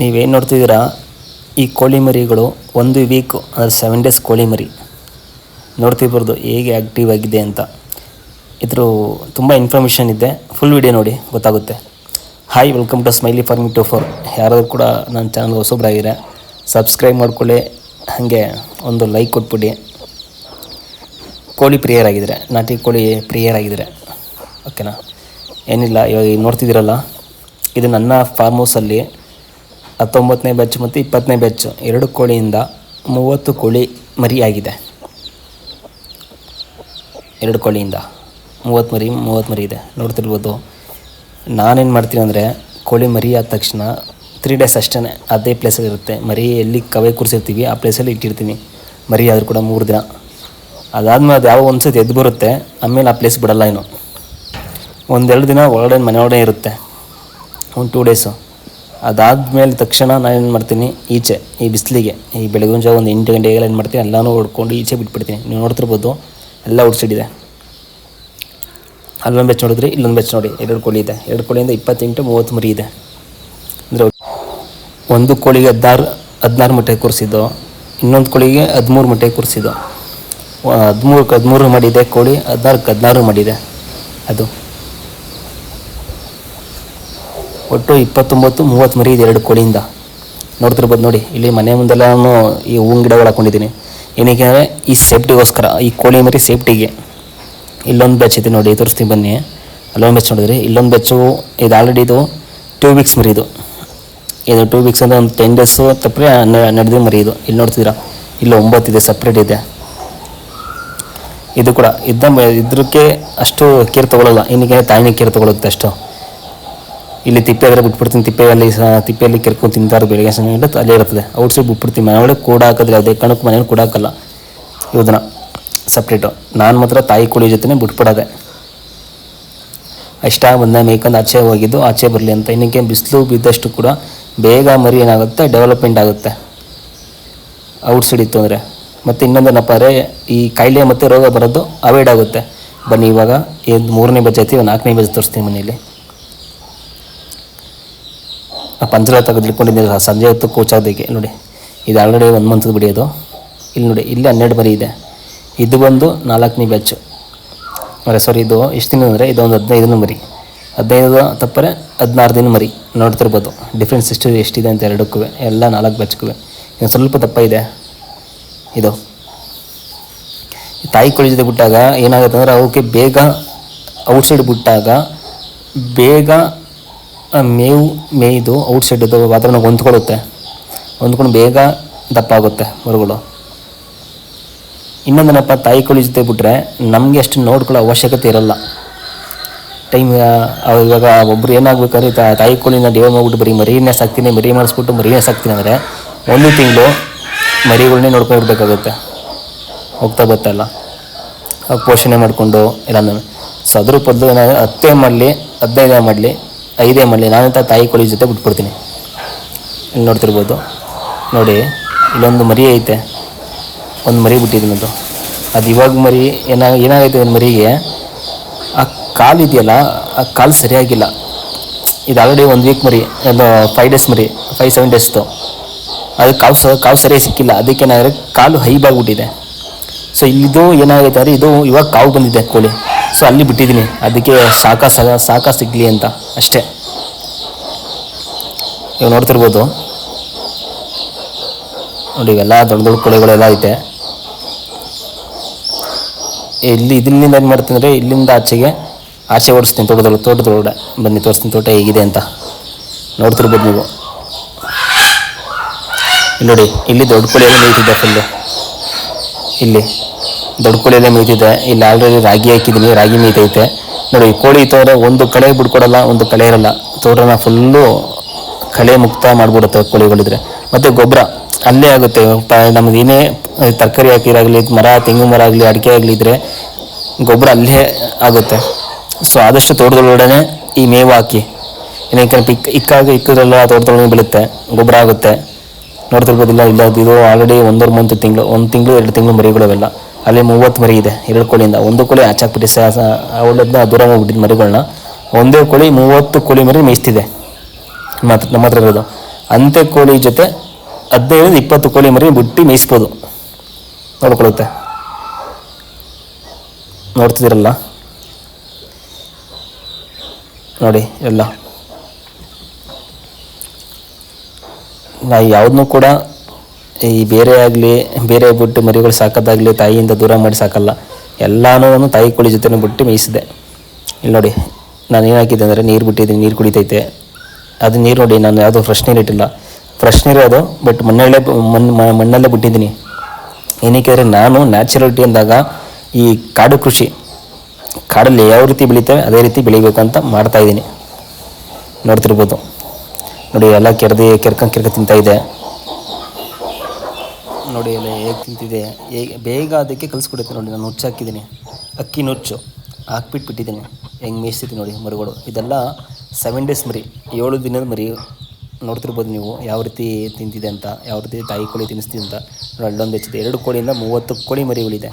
ನೀವೇನು ನೋಡ್ತಿದ್ದೀರಾ? ಈ ಕೋಳಿ ಮರಿಗಳು ಒಂದು ವೀಕು ಅಂದರೆ ಸೆವೆನ್ ಡೇಸ್ ಕೋಳಿ ಮರಿ. ನೋಡ್ತಿರ್ಬೋದು ಹೇಗೆ ಆ್ಯಕ್ಟಿವ್ ಆಗಿದೆ ಅಂತ. ಇದ್ರ ತುಂಬ ಇನ್ಫಾರ್ಮೇಷನ್ ಇದೆ. ಫುಲ್ ವಿಡಿಯೋ ನೋಡಿ, ಗೊತ್ತಾಗುತ್ತೆ. Hi welcome to smiley farming two four ಯಾರಾದರೂ ಕೂಡ ನನ್ನ ಚಾನಲ್ ಹೊಸೊಬ್ಬರಾಗಿದೆ ಸಬ್ಸ್ಕ್ರೈಬ್ ಮಾಡ್ಕೊಳ್ಳಿ. ಹಾಗೆ ಒಂದು ಲೈಕ್ ಕೊಟ್ಬಿಡಿ. ಕೋಳಿ ಪ್ರಿಯರಾಗಿದ್ದರೆ ನಾಟಿ ಕೋಳಿ ಪ್ರಿಯರಾಗಿದ್ದರೆ ಓಕೆನಾ ಏನಿಲ್ಲ, ಇವಾಗ ನೋಡ್ತಿದ್ದೀರಲ್ಲ? ಇದು ನನ್ನ ಫಾರ್ಮ್ ಹೌಸಲ್ಲಿ ಹತ್ತೊಂಬತ್ತನೇ ಬ್ಯಾಚ್ ಮತ್ತು ಇಪ್ಪತ್ತನೇ ಬ್ಯಾಚ್ ಎರಡು ಕೋಳಿಯಿಂದ ಮೂವತ್ತು ಕೋಳಿ ಮರಿಯಾಗಿದೆ. ಎರಡು ಕೋಳಿಯಿಂದ ಮೂವತ್ತು ಮರಿ ಮೂವತ್ತು ಮರಿ ಇದೆ. ನೋಡ್ತಿರ್ಬೋದು. ನಾನೇನು ಮಾಡ್ತೀನಿ ಅಂದರೆ ಕೋಳಿ ಮರಿ ಆದ ತಕ್ಷಣ ತ್ರೀ ಡೇಸ್ ಅಷ್ಟೇ ಅದೇ ಪ್ಲೇಸಲ್ಲಿ ಇರುತ್ತೆ. ಮರಿ ಎಲ್ಲಿ ಕವೆ ಕೂರಿಸಿರ್ತೀವಿ, ಆ ಪ್ಲೇಸಲ್ಲಿ ಇಟ್ಟಿರ್ತೀನಿ. ಮರಿ ಆದರೂ ಕೂಡ ಮೂರು ದಿನ. ಅದಾದ್ಮೇಲೆ ಅದು ಯಾವ ಒಂದು ಸತಿ ಎದ್ದು ಬರುತ್ತೆ, ಆಮೇಲೆ ಆ ಪ್ಲೇಸ್ ಬಿಡಲ್ಲ ಏನು ಒಂದೆರಡು ದಿನ ಒಳಗಡೆ ಮನೆ ಇರುತ್ತೆ. ಒಂದು ಟೂ ಡೇಸು ಅದಾದಮೇಲೆ ತಕ್ಷಣ ನಾನು ಏನು ಮಾಡ್ತೀನಿ, ಈಚೆ, ಈ ಬಿಸಿಲಿಗೆ, ಈ ಬೆಳಗಿನ ಜಾವ ಒಂದು ಎಂಟು ಗಂಟೆಗೆಲ್ಲ ಏನು ಮಾಡ್ತೀನಿ ಎಲ್ಲನೂ ಹೊಡ್ಕೊಂಡು ಈಚೆ ಬಿಟ್ಬಿಡ್ತೀನಿ. ನೀವು ನೋಡ್ತಿರ್ಬೋದು, ಎಲ್ಲ ಉಡ್ಸಿಡಿದೆ ಅಲ್ಲೊಂದು ಬೆಚ್ಚ ನೋಡಿದ್ರಿ, ಇಲ್ಲೊಂದು ಬೆಚ್ಚ ನೋಡಿ, ಎರಡು ಕೋಳಿ ಇದೆ. ಎರಡು ಕೋಳಿಯಿಂದ ಇಪ್ಪತ್ತೆಂಟು, ಮೂವತ್ತು ಮರಿ ಇದೆ. ಅಂದರೆ ಒಂದು ಕೋಳಿಗೆ ಹದಿನಾರು ಹದಿನಾರು ಮೊಟ್ಟೆ ಕೂರಿಸಿದ್ದು, ಇನ್ನೊಂದು ಕೋಳಿಗೆ ಹದಿಮೂರು ಮೊಟ್ಟೆ ಕೂರಿಸಿದ್ದು. ಹದಿಮೂರಕ್ಕೆ ಹದಿಮೂರು ಮಾಡಿದೆ ಕೋಳಿ ಹದಿನಾರಕ್ಕೆ ಹದಿನಾರು ಮಾಡಿದೆ ಅದು. ಒಟ್ಟು ಇಪ್ಪತ್ತೊಂಬತ್ತು, ಮೂವತ್ತು ಮರಿ ಇದೆ ಎರಡು ಕೋಳಿಯಿಂದ. ನೋಡ್ತಿರ್ಬೋದು ನೋಡಿ, ಇಲ್ಲಿ ಮನೆ ಮುಂದೆಲ್ಲ ನಾನು ಈ ಹೂವಿನ ಗಿಡಗಳು ಹಾಕೊಂಡಿದ್ದೀನಿ. ಏನಕ್ಕೆ ಅಂದರೆ ಈ ಸೇಫ್ಟಿಗೋಸ್ಕರ, ಈ ಕೋಳಿ ಮರಿ ಸೇಫ್ಟಿಗೆ. ಇಲ್ಲೊಂದು ಬೆಚ್ ಇದೆ ನೋಡಿ, ತೋರಿಸ್ತೀನಿ ಬನ್ನಿ. ಅಲ್ಲೊಂದು ಬೆಚ್ ನೋಡಿದ್ರಿ, ಇಲ್ಲೊಂದು ಬೆಚ್ಚು ಇದು ಆಲ್ರೆಡಿ ಇದು ಟೂ ವೀಕ್ಸ್ ಮರಿ ಇದು. ಇದು ಟೂ ವೀಕ್ಸ್ ಅಂದರೆ ಒಂದು ಟೆನ್ ಡೇಸು ತಪ್ಪರೆ ನಡೆದ ಮರಿ ಇದು. ಇಲ್ಲಿ ನೋಡ್ತಿದ್ದೀರಾ, ಇಲ್ಲಿ ಒಂಬತ್ತಿದೆ ಸಪ್ರೇಟ್ ಇದೆ. ಇದು ಕೂಡ, ಇದ್ದ ಇದ್ರಕ್ಕೆ ಅಷ್ಟು ಕೇರ್ ತೊಗೊಳ್ಳಲ್ಲ ಏನಕ್ಕೆ ತಾಯಿನೇ ಕೇರ್ ತೊಗೊಳುತ್ತೆ ಅಷ್ಟು. ಇಲ್ಲಿ ತಿಪ್ಪೆ ಆದರೆ ಬಿಟ್ಬಿಡ್ತೀನಿ. ತಿಪ್ಪೆಯಲ್ಲಿ ಸಹ ತಿಪ್ಪೆಯಲ್ಲಿ ಕೆರ್ಕೊಂಡು ತಿಂತಾರೆ ಬೆಳಗ್ಗೆ ಸಂಜೆ ಅಲ್ಲೇ ಇರ್ತದೆ. ಔಟ್ ಸೈಡ್ ಬಿಟ್ಬಿಡ್ತೀನಿ. ಮನೆ ಒಳಗೆ ಕೂಡ ಹಾಕೋದಿಲ್ಲ. ಅದೇ ಕಣಕ್ಕೆ ಮನೇಲಿ ಕೂಡ ಹಾಕಲ್ಲ. ಇವದನ್ನ ಸಪ್ರೇಟು ನಾನು ಮಾತ್ರ ತಾಯಿ ಕೋಳಿ ಜೊತೆನೇ ಬಿಟ್ಬಿಡೋದೆ. ಅಷ್ಟ ಬಂದ. ಮೇಕಂದು ಆಚೆ ಹೋಗಿದ್ದು, ಆಚೆ ಬರಲಿ ಅಂತ. ಇನ್ನಕ್ಕೆ ಬಿಸಿಲು ಬಿದ್ದಷ್ಟು ಕೂಡ ಬೇಗ ಮರಿ ಏನಾಗುತ್ತೆ? ಡೆವಲಪ್ಮೆಂಟ್ ಆಗುತ್ತೆ. ಔಟ್ ಸೈಡ್ ಇತ್ತು ಅಂದರೆ. ಮತ್ತು ಇನ್ನೊಂದೇನಪ್ಪ ಅಂದರೆ, ಈ ಕಾಯಿಲೆ ಮತ್ತು ರೋಗ ಬರೋದು ಅವಾಯ್ಡ್ ಆಗುತ್ತೆ. ಬನ್ನಿ ಇವಾಗ. ಏನು ಮೂರನೇ ಬಜೆ ಐತಿ ನಾಲ್ಕನೇ ಬಜೆ ತೋರಿಸ್ತೀನಿ ಮನೇಲಿ ಆ ಪಂಜರ ತೆಗೆದುಕೊಂಡಿದ್ದೀನಿ ಸಂಜೆ ಹೊತ್ತು ಕೋಚಾಗದಕ್ಕೆ ನೋಡಿ, ಇದು ಆಲ್ರೆಡಿ ಒಂದು ಬಿಡಿ ಅದು. ಇಲ್ಲಿ ನೋಡಿ, ಇಲ್ಲಿ ಹನ್ನೆರಡು ಮರಿ ಇದೆ. ಇದು ಬಂದು ನಾಲ್ಕನೇ ಬ್ಯಾಚು ಅರೆ ಸಾರಿ ಇದು ಎಷ್ಟು ದಿನ ಅಂದರೆ ಇದೊಂದು ಹದಿನೈದು ಮರಿ ಹದಿನೈದು ತಪ್ಪರೆ ಹದಿನಾರು ದಿನ ಮರಿ ನೋಡ್ತಿರ್ಬೋದು. ಡಿಫ್ರೆನ್ಸ್ ಎಷ್ಟು ಎಷ್ಟಿದೆ ಅಂತ ಎರಡಕ್ಕೂ. ಎಲ್ಲ ನಾಲ್ಕು ಬ್ಯಾಚ್ಗೂ ಇನ್ನು ಸ್ವಲ್ಪ ದಪ್ಪ ಇದೆ. ಇದು. ತಾಯಿ ಕೋಳಿ ಜೊತೆ ಬಿಟ್ಟಾಗ ಏನಾಗುತ್ತೆ ಅಂದರೆ ಅವಕ್ಕೆ ಬೇಗ ಔಟ್ಸೈಡ್ ಬಿಟ್ಟಾಗ ಬೇಗ ಮೇವು, ಮೇಯ್ದು ಔಟ್ಸೈಡ್ ವಾತಾವರಣ ಹೊಂದ್ಕೊಳ್ಳುತ್ತೆ. ಹೊಂದ್ಕೊಂಡು ಬೇಗ ದಪ್ಪ ಆಗುತ್ತೆ ಮರುಗಳು ಇನ್ನೊಂದೇನಪ್ಪ ತಾಯಿ ಕೋಳಿ ಜೊತೆ ಬಿಟ್ಟರೆ ನಮಗೆ ಅಷ್ಟು ನೋಡ್ಕೊಳ್ಳೋ ಅವಶ್ಯಕತೆ ಇರಲ್ಲ. ಟೈಮ್ ಇವಾಗ ಒಬ್ಬರು ಏನಾಗಬೇಕಾದ್ರೆ ತಾಯಿ ಕೋಳಿನ ಡೇವ್ ಮಾಡ್ಬಿಟ್ಟು ಬರೀ ಮರಿನೇ ಸಾಕ್ತೀನಿ, ಮರಿ ಮಾಡಿಸ್ಬಿಟ್ಟು ಮರಿನೇ ಸಾಕ್ತೀನಿ ಅಂದರೆ ಒಂದು ತಿಂಗಳು ಮರಿಗಳನ್ನೇ ನೋಡ್ಕೊಂಡಿರ್ಬೇಕಾಗುತ್ತೆ ಹೋಗ್ತಾ ಬರ್ತಾಯಿಲ್ಲ ಅವಾಗ ಪೋಷಣೆ ಮಾಡಿಕೊಂಡು ಇಲ್ಲ ಸೊ ಅದ್ರ ಬದಲು ಏನಾದರೂ ಹತ್ತೇ ಮಾಡಲಿ ಹದಿನೈದೇ ಮಾಡಲಿ ಐದೇ ಮಾಡಲಿ ನಾನಂತ ತಾಯಿ ಕೋಳಿ ಜೊತೆ ಬಿಟ್ಬಿಡ್ತೀನಿ. ಇಲ್ಲಿ ನೋಡ್ತಿರ್ಬೋದು. ನೋಡಿ, ಇಲ್ಲೊಂದು ಮರಿ ಐತೆ. ಒಂದು ಮರಿ ಬಿಟ್ಟಿದ್ದೀನಿ ಅದು. ಅದು ಇವಾಗ ಮರಿ ಏನಾಗ ಏನಾಗೈತೆ ಒಂದು ಮರಿಗೆ, ಆ ಕಾಲು ಇದೆಯಲ್ಲ, ಆ ಕಾಲು ಸರಿಯಾಗಿಲ್ಲ. ಇದು ಆಲ್ರೆಡಿ ಒಂದು ವೀಕ್ ಮರಿ ಒಂದು ಫೈವ್ ಡೇಸ್ ಮರಿ ಫೈವ್ ಸೆವೆನ್ ಡೇಸ್ದು ಅದು ಕಾವು ಸ ಕಾವು ಸರಿಯಾಗಿ ಸಿಕ್ಕಿಲ್ಲ. ಅದಕ್ಕೆ ಏನಾದರೆ ಕಾಲು ಹೈಬಾಗ್ಬಿಟ್ಟಿದೆ. ಸೊ ಇಲ್ಲಿದು ಏನಾಗೈತೆ ಅಂದರೆ, ಇದು ಇವಾಗ ಕಾವು ಬಂದಿದೆ ಕೋಳಿ. ಸೊ ಅಲ್ಲಿ ಬಿಟ್ಟಿದ್ದೀನಿ. ಅದಕ್ಕೆ ಸಾಕ ಸಾಕ ಸಿಗಲಿ ಅಂತ. ಅಷ್ಟೇ. ನೀವು ನೋಡ್ತಿರ್ಬೋದು. ನೋಡಿ, ಇವೆಲ್ಲ ದೊಡ್ಡ ದೊಡ್ಡ ಕೊಳೆಗಳೆಲ್ಲ ಐತೆ. ಇಲ್ಲಿ ಇದರಿಂದ ಏನು ಮಾಡ್ತೀನಿ ಇಲ್ಲಿಂದ ಆಚೆಗೆ ಆಚೆ ಓಡಿಸ್ತೀನಿ. ತೋಟದೊಳಗೆ ತೋಟದೊಳಗಡೆ ಬನ್ನಿ, ತೋರಿಸ್ತೀನಿ. ತೋಟ ಹೇಗಿದೆ ಅಂತ. ನೋಡ್ತಿರ್ಬೋದು ನೀವು. ನೋಡಿ, ಇಲ್ಲಿ ದೊಡ್ಡ ಕೊಳೆ ಎಲ್ಲ ಮೇಯ್ತಿದೆ ಫುಲ್ಲು ಇಲ್ಲಿ. ದೊಡ್ಡ ಕೋಳಿ ಎಲ್ಲ ಮೇಯ್ತಿದೆ. ಇಲ್ಲಿ ಆಲ್ರೆಡಿ ರಾಗಿ ಹಾಕಿದ್ದೀನಿ ರಾಗಿ ಮೇಯ್ತೈತೆ. ನೋಡಿ ಕೋಳಿ ಅಂದರೆ ಒಂದು ಕಳೆ ಬಿಡ್ಕೊಡಲ್ಲ, ಒಂದು ಕಳೆ ಇರಲ್ಲ. ತೋಟನ ಫುಲ್ಲು ಕಳೆ ಮುಕ್ತ ಮಾಡಿಬಿಡುತ್ತೆ ಕೋಳಿಗಳಿದ್ರೆ. ಮತ್ತು ಗೊಬ್ಬರ ಅಲ್ಲೇ ಆಗುತ್ತೆ. ನಮ್ಗೆ ಏನೇ ತರಕಾರಿ ಹಾಕಿರಾಗಲಿ ಮರ, ತೆಂಗು ಮರ ಆಗಲಿ, ಅಡಿಕೆ ಆಗಲಿ ಇದ್ರೆ ಗೊಬ್ಬರ ಅಲ್ಲೇ ಆಗುತ್ತೆ. ಸೊ ಆದಷ್ಟು ತೋಟದೊಳಗಡೆ ಈ ಮೇವು ಹಾಕಿ. ಏನಕ್ಕೆ ಇಕ್ಕ ಇಕ್ಕಾಗ ಇಕ್ಕದ್ರೆಲ್ಲ ತೋಟದೊಳಗೆ ಬೀಳುತ್ತೆ ಗೊಬ್ಬರ ಆಗುತ್ತೆ. ನೋಡ್ತಿರ್ಬೋದಿಲ್ಲ ಇಲ್ಲ ಇದು ಆಲ್ರೆಡಿ ಒಂದರ ಮಂತ್ ತಿಂಗಳು, ಒಂದು ತಿಂಗಳು, ಎರಡು ತಿಂಗಳು ಮರಿಗಳವೆಲ್ಲ. ಅಲ್ಲಿ ಮೂವತ್ತು ಮರಿ ಇದೆ, ಎರಡು ಕೋಳಿಯಿಂದ. ಒಂದು ಕೋಳಿ ಆಚಾಕ್ಬಿಟ್ಟು ಸ ಅವಳದನ್ನ ದೂರ ಹೋಗ್ಬಿಟ್ಟಿದ್ದು ಮರಿಗಳನ್ನ ಒಂದೇ ಕೋಳಿ ಮೂವತ್ತು ಕೋಳಿ ಮರಿ ಮೇಯಿಸ್ತಿದೆ ಮಾತ್ರ, ನಮ್ಮ ಹತ್ರ ಇರೋದು. ಅಂತೆ ಕೋಳಿ ಜೊತೆ ಹದಿನೈದರಿಂದ ಇಪ್ಪತ್ತು ಕೋಳಿ ಮರಿ ಬಿಟ್ಟು ಮೇಯಿಸ್ಬೋದು. ನೋಡ್ಕೊಳುತ್ತೆ. ನೋಡ್ತಿದ್ದೀರಲ್ಲ? ನೋಡಿ, ಎಲ್ಲ. ನಾ ಯಾವುದನ್ನೂ ಕೂಡ ಈ ಬೇರೆ ಆಗಲಿ, ಬೇರೆ ಬಿಟ್ಟು ಮರಿಗಳು ಸಾಕೋದಾಗಲಿ ತಾಯಿಯಿಂದ ದೂರ ಮಾಡಿ ಸಾಕಲ್ಲ. ಎಲ್ಲನೂ ತಾಯಿ ಕೋಳಿ ಜೊತೆ ಬಿಟ್ಟು ಮೇಯಿಸಿದೆ. ಇಲ್ಲಿ ನೋಡಿ ನಾನು ಏನು ಹಾಕಿದ್ದೆ ಅಂದರೆ ನೀರು ಬಿಟ್ಟಿದ್ದೀನಿ, ನೀರು ಕುಡಿತೈತೆ. ಅದು ನೀರು ನೋಡಿ, ನಾನು ಯಾವುದೋ ಫ್ರೆಶ್ ನೀರು ಇಟ್ಟಿಲ್ಲ. ಫ್ರೆಶ್ ನೀರು ಅದು ಬಟ್ ಮಣ್ಣಲ್ಲೇ ಮಣ್ಣು ಮಣ್ಣಲ್ಲೇ ಬಿಟ್ಟಿದ್ದೀನಿ. ಏನಕ್ಕೆ ಅಂದರೆ ನಾನು ನ್ಯಾಚುರಲಿಟಿ ಅಂದಾಗ ಈ ಕಾಡು ಕೃಷಿ, ಕಾಡಲ್ಲಿ ಯಾವ ರೀತಿ ಬೆಳಿತೇವೆ, ಅದೇ ರೀತಿ ಬೆಳಿಬೇಕು ಅಂತ ಮಾಡ್ತಾಯಿದ್ದೀನಿ ನೋಡ್ತಿರ್ಬೋದು. ನೋಡಿ, ಎಲ್ಲ ಕೆರೆದಿ, ಕೆರ್ಕೊಂಡು ಕೆರ್ಕ ತಿಂತಾಯಿದೆ ನೋಡಿ ಎಲ್ಲ ಹೇಗೆ ತಿಂತಿದೆ, ಹೇಗೆ, ಬೇಗ ಅದಕ್ಕೆ ಕಲಿಸ್ಕೊಡುತ್ತೆ ನೋಡಿ, ನಾನು ನುಚ್ಚು ಹಾಕಿದ್ದೀನಿ ಅಕ್ಕಿ ನುಚ್ಚು ಹಾಕ್ಬಿಟ್ಟು ಬಿಟ್ಟಿದ್ದೀನಿ ಹೆಂಗೆ ಮೇಯಿಸ್ತಿದ್ದೀನಿ ನೋಡಿ, ಮರಿಗಳು. ಇದೆಲ್ಲ ಸೆವೆನ್ ಡೇಸ್ ಮರಿ, ಏಳು ದಿನದ ಮರಿ. ನೋಡ್ತಿರ್ಬೋದು ನೀವು ಯಾವ ರೀತಿ ತಿಂತಿದೆ ಅಂತ, ಯಾವ ರೀತಿ ತಾಯಿ ಕೋಳಿ ತಿನ್ನಿಸ್ತಿದೆ ಅಂತ. ನೋಡಿ, ಅಲ್ಲೊಂದು ಹೆಚ್ಚಿದೆ. ಎರಡು ಕೋಳಿಯಿಂದ ಮೂವತ್ತು ಕೋಳಿ ಮರಿಗಳಿದೆ.